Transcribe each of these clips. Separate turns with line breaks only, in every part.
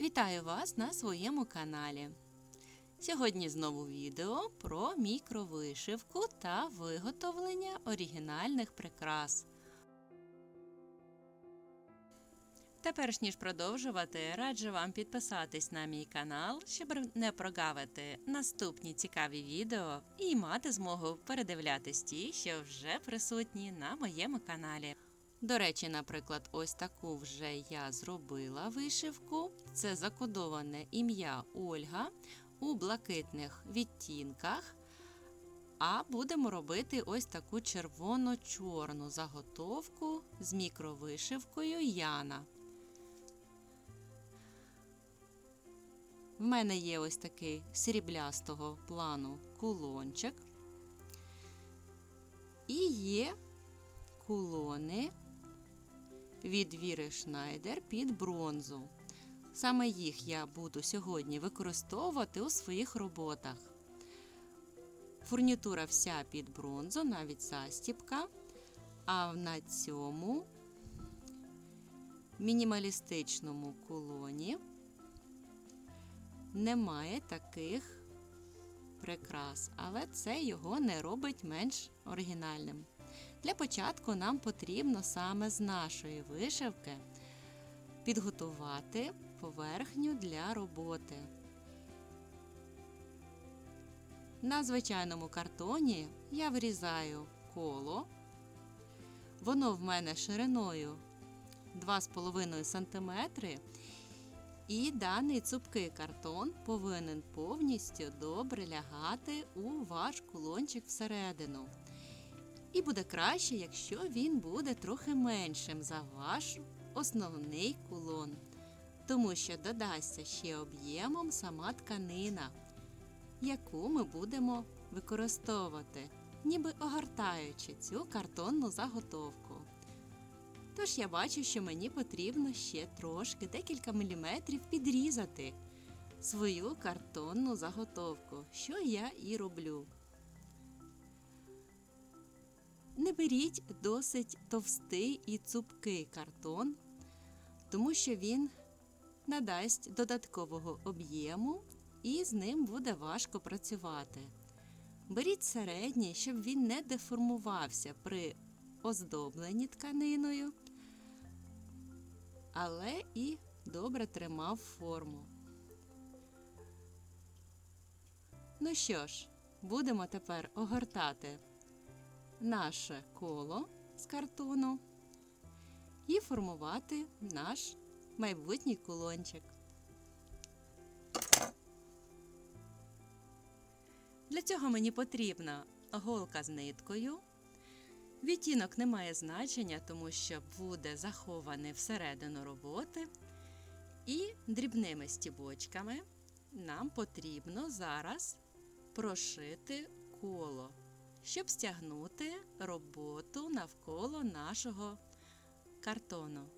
Вітаю вас на своєму каналі. Сьогодні знову відео про мікровишивку та виготовлення оригінальних прикрас. Та перш ніж продовжувати, раджу вам підписатись на мій канал, щоб не прогавити наступні цікаві відео і мати змогу передивлятись ті, що вже присутні на моєму каналі. До речі, наприклад, ось таку вже я зробила вишивку. Це закодоване ім'я Ольга у блакитних відтінках. А будемо робити ось таку червоно-чорну заготовку з мікровишивкою Яна. В мене є ось такий сріблястого плану кулончик. І є кулони від Віри Шнайдер під бронзу. Саме їх я буду сьогодні використовувати у своїх роботах. Фурнітура вся під бронзу, навіть застіпка. А на цьому мінімалістичному кулоні немає таких прикрас, але це його не робить менш оригінальним. Для початку нам потрібно саме з нашої вишивки підготувати поверхню для роботи. На звичайному картоні я вирізаю коло. Воно в мене шириною 2,5 см. І даний цупкий картон повинен повністю добре лягати у ваш кулончик всередину. І буде краще, якщо він буде трохи меншим за ваш основний кулон, тому що додасться ще об'ємом сама тканина, яку ми будемо використовувати, ніби огортаючи цю картонну заготовку. Тож я бачу, що мені потрібно ще трошки декілька міліметрів підрізати свою картонну заготовку, що я і роблю. Не беріть досить товстий і цупкий картон, тому що він надасть додаткового об'єму і з ним буде важко працювати. Беріть середній, щоб він не деформувався при оздобленні тканиною, але і добре тримав форму. Ну що ж, будемо тепер огортати наше коло з картону і формувати наш майбутній кулончик. Для цього мені потрібна голка з ниткою. Відтінок не має значення, тому що буде захований всередину роботи. І дрібними стібочками нам потрібно зараз прошити коло щоб стягнути роботу навколо нашого картону.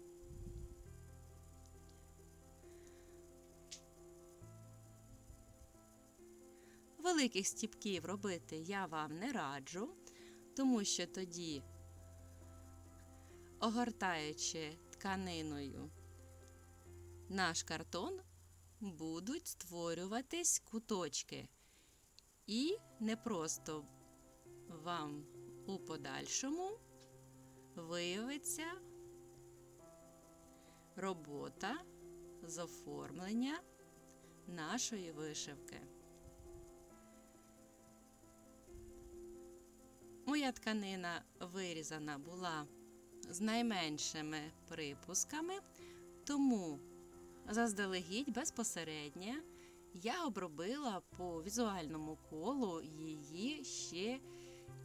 Великих стіпків робити я вам не раджу, тому що тоді, огортаючи тканиною наш картон, будуть створюватись куточки. І не просто вам у подальшому виявиться робота з оформлення нашої вишивки. Моя тканина вирізана була з найменшими припусками, тому заздалегідь безпосередньо я обробила по візуальному колу її ще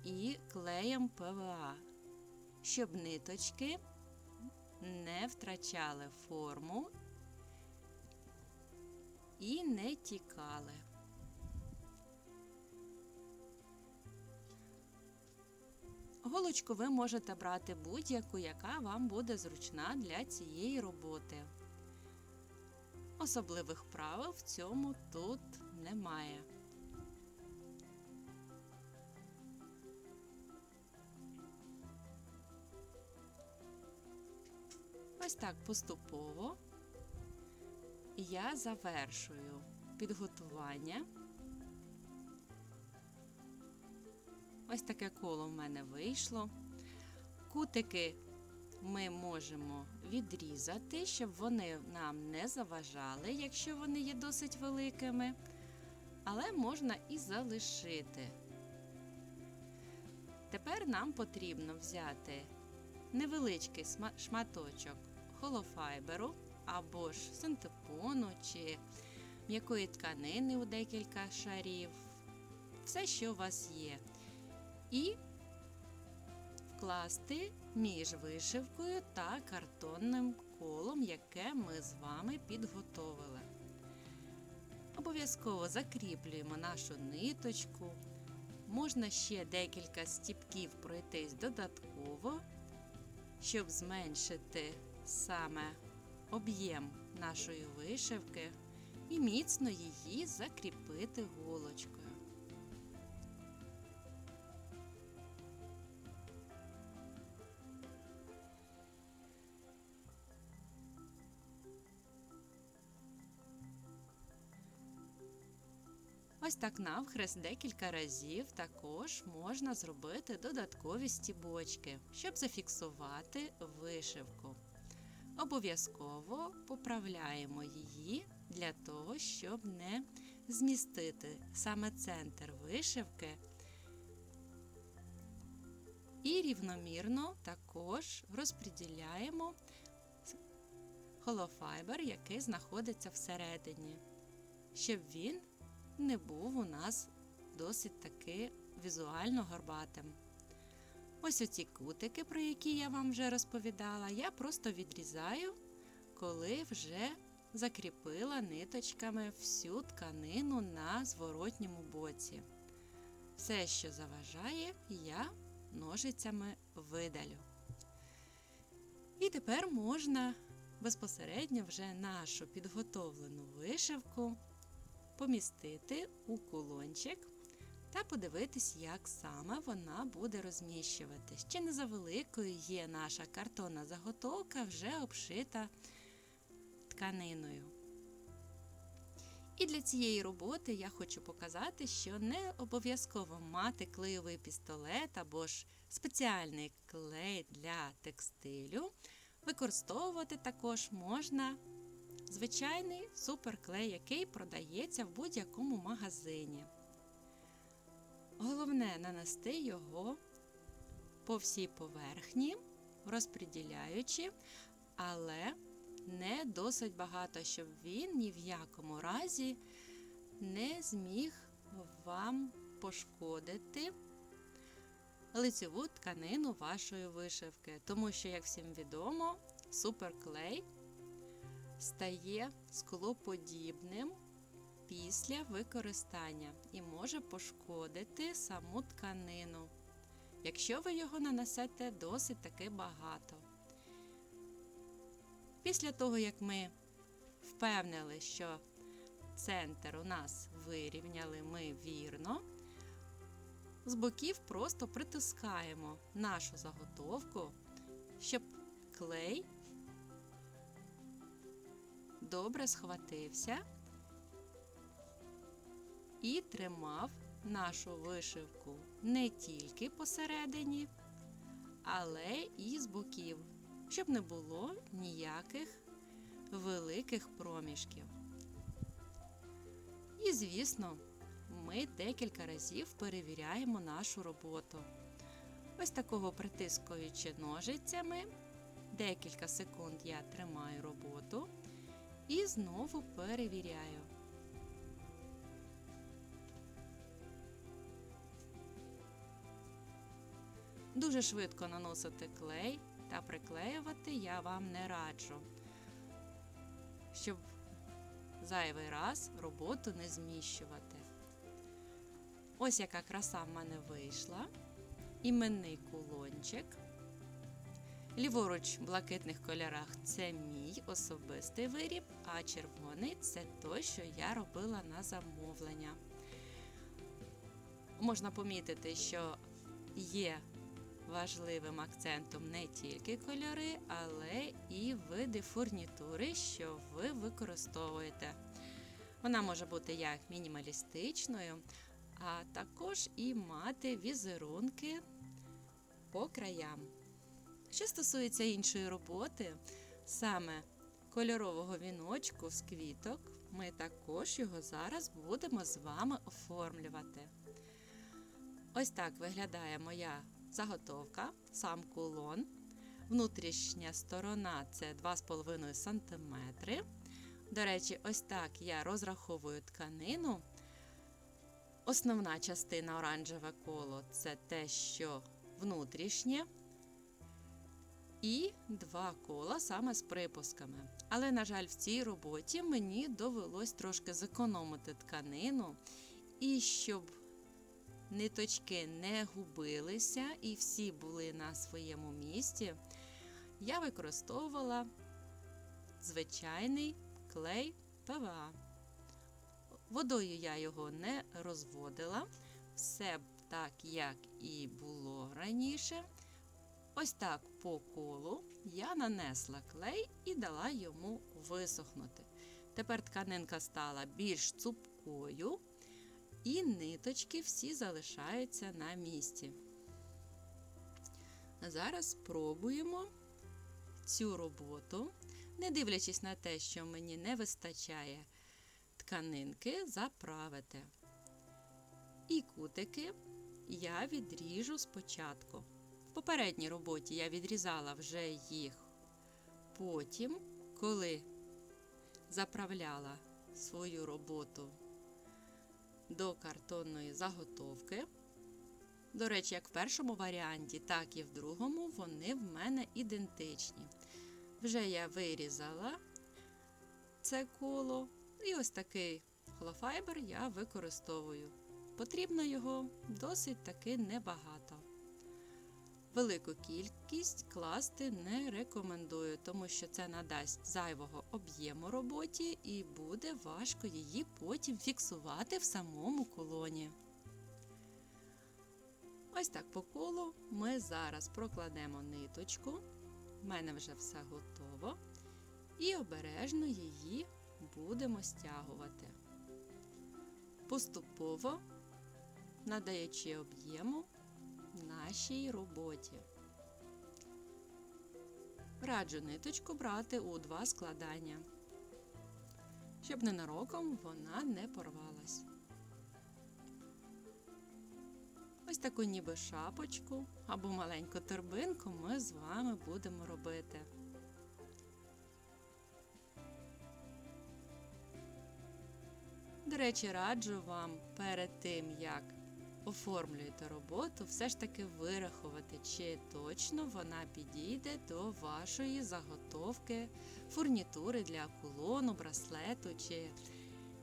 і клеєм ПВА, щоб ниточки не втрачали форму і не тікали. Голочку ви можете брати будь-яку, яка вам буде зручна для цієї роботи. Особливих правил в цьому тут немає. Так поступово я завершую підготування. Ось таке коло в мене вийшло. Кутики ми можемо відрізати, щоб вони нам не заважали, якщо вони є досить великими, але можна і залишити. Тепер нам потрібно взяти невеличкий шматочок холофайберу або ж синтепону чи м'якої тканини у декілька шарів, все, що у вас є, і вкласти між вишивкою та картонним колом, яке ми з вами підготовили. Обов'язково закріплюємо нашу ниточку. Можна ще декілька стіпків пройтись додатково, щоб зменшити саме об'єм нашої вишивки і міцно її закріпити голочкою. Ось так навхрест декілька разів також можна зробити додаткові стібочки, щоб зафіксувати вишивку. Обов'язково поправляємо її для того, щоб не змістити саме центр вишивки. І рівномірно також розподіляємо холофайбер, який знаходиться всередині, щоб він не був у нас досить таки візуально горбатим. Ось оці кутики, про які я вам вже розповідала, я просто відрізаю, коли вже закріпила ниточками всю тканину на зворотньому боці. Все, що заважає, я ножицями видалю. І тепер можна безпосередньо вже нашу підготовлену вишивку помістити у кулончик та подивитись, як саме вона буде розміщуватись. Ще не за великою є наша картонна заготовка, вже обшита тканиною. І для цієї роботи я хочу показати, що не обов'язково мати клеєвий пістолет або ж спеціальний клей для текстилю. Використовувати також можна звичайний суперклей, який продається в будь-якому магазині. Головне нанести його по всій поверхні, розподіляючи, але не досить багато, щоб він ні в якому разі не зміг вам пошкодити лицеву тканину вашої вишивки. Тому що, як всім відомо, суперклей стає склоподібним після використання і може пошкодити саму тканину, якщо ви його нанесете досить таки багато. Після того, як ми впевнили, що центр у нас вирівняли ми вірно, з боків просто притискаємо нашу заготовку, щоб клей добре схватився і тримав нашу вишивку не тільки посередині, але і з боків, щоб не було ніяких великих проміжків. І, звісно, ми декілька разів перевіряємо нашу роботу. Ось такого притискуючи ножицями, декілька секунд я тримаю роботу і знову перевіряю. Дуже швидко наносити клей та приклеювати я вам не раджу, щоб зайвий раз роботу не зміщувати. Ось яка краса в мене вийшла. Іменний кулончик. Ліворуч в блакитних кольорах це мій особистий виріб, а червоний це той, що я робила на замовлення. Можна помітити, що є важливим акцентом не тільки кольори, але і види фурнітури, що ви використовуєте. Вона може бути як мінімалістичною, а також і мати візерунки по краям. Що стосується іншої роботи, саме кольорового віночку з квіток, ми також його зараз будемо з вами оформлювати. Ось так виглядає моя заготовка, сам кулон. Внутрішня сторона це 2,5 см. До речі, ось так я розраховую тканину. Основна частина оранжеве коло це те, що внутрішнє. І два кола саме з припусками. Але, на жаль, в цій роботі мені довелось трошки зекономити тканину, і щоб ниточки не губилися і всі були на своєму місці, я використовувала звичайний клей ПВА. Водою я його не розводила, все так, як і було раніше. Ось так по колу я нанесла клей і дала йому висохнути. Тепер тканинка стала більш цупкою, і ниточки всі залишаються на місці. Зараз спробуємо цю роботу, не дивлячись на те, що мені не вистачає тканинки, заправити. І кутики я відріжу спочатку. В попередній роботі я відрізала вже їх потім, коли заправляла свою роботу до картонної заготовки. До речі, як в першому варіанті, так і в другому вони в мене ідентичні. Вже я вирізала це коло, і ось такий холофайбер я використовую. Потрібно його досить таки небагато. Велику кількість класти не рекомендую, тому що це надасть зайвого об'єму роботі і буде важко її потім фіксувати в самому колоні. Ось так по колу ми зараз прокладемо ниточку. У мене вже все готово. І обережно її будемо стягувати. Поступово надаючи об'єму нашій роботі. Раджу ниточку брати у два складання, щоб ненароком вона не порвалась. Ось таку ніби шапочку або маленьку торбинку ми з вами будемо робити. До речі, раджу вам перед тим, як оформлюєте роботу, все ж таки вирахувати, чи точно вона підійде до вашої заготовки фурнітури для кулону, браслету чи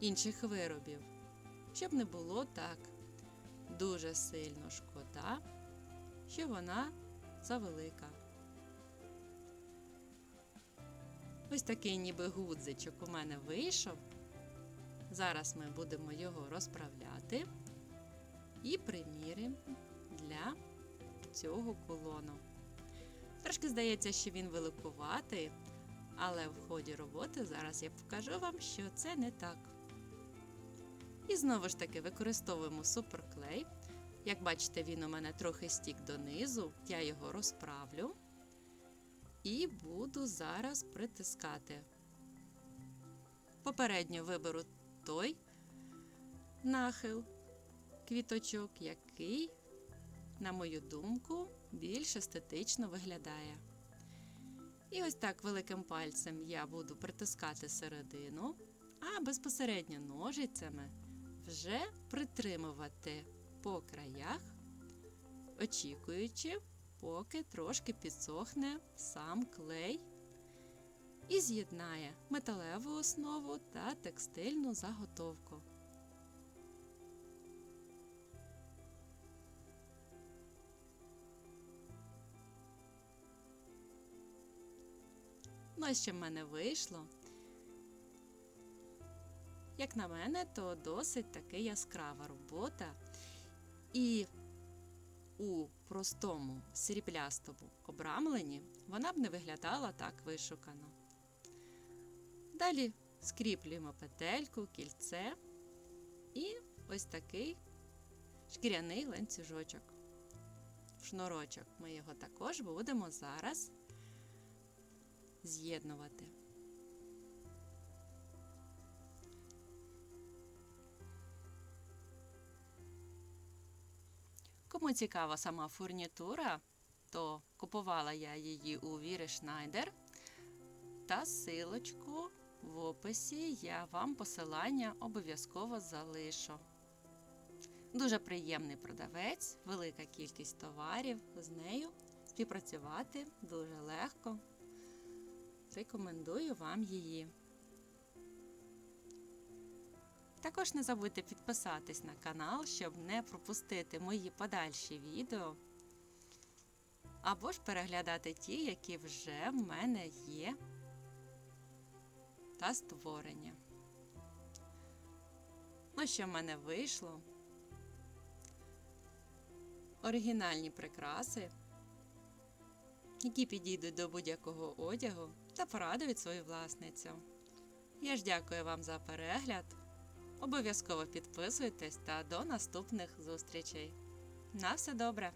інших виробів. Щоб не було так дуже сильно шкода, що вона завелика. Ось такий ніби гудзичок у мене вийшов. Зараз ми будемо його розправляти і приміримо для цього колону. Трошки здається, що він великуватий, але в ході роботи зараз я покажу вам, що це не так. І знову ж таки використовуємо суперклей. Як бачите, він у мене трохи стік донизу, я його розправлю і буду зараз притискати. Попередньо виберу той нахил квіточок, який, на мою думку, більш естетично виглядає. І ось так великим пальцем я буду притискати середину, а безпосередньо ножицями вже притримувати по краях, очікуючи, поки трошки підсохне сам клей і з'єднає металеву основу та текстильну заготовку. А що в мене вийшло. Як на мене, то досить таки яскрава робота. І у простому сріблястому обрамленні, вона б не виглядала так вишукано. Далі скріплюємо петельку, кільце і ось такий шкіряний ланцюжочок. Шнурочок. Ми його також будемо зараз з'єднувати. Кому цікава сама фурнітура, то купувала я її у Віри Шнайдер. Та силочку в описі я вам посилання обов'язково залишу. Дуже приємний продавець, велика кількість товарів з нею. Співпрацювати дуже легко. Рекомендую вам її. Також не забудьте підписатись на канал, щоб не пропустити мої подальші відео. Або ж переглядати ті, які вже в мене є та створені. Ну, що в мене вийшло? Оригінальні прикраси, які підійдуть до будь-якого одягу та порадують свою власницю. Я ж дякую вам за перегляд. Обов'язково підписуйтесь та до наступних зустрічей. На все добре!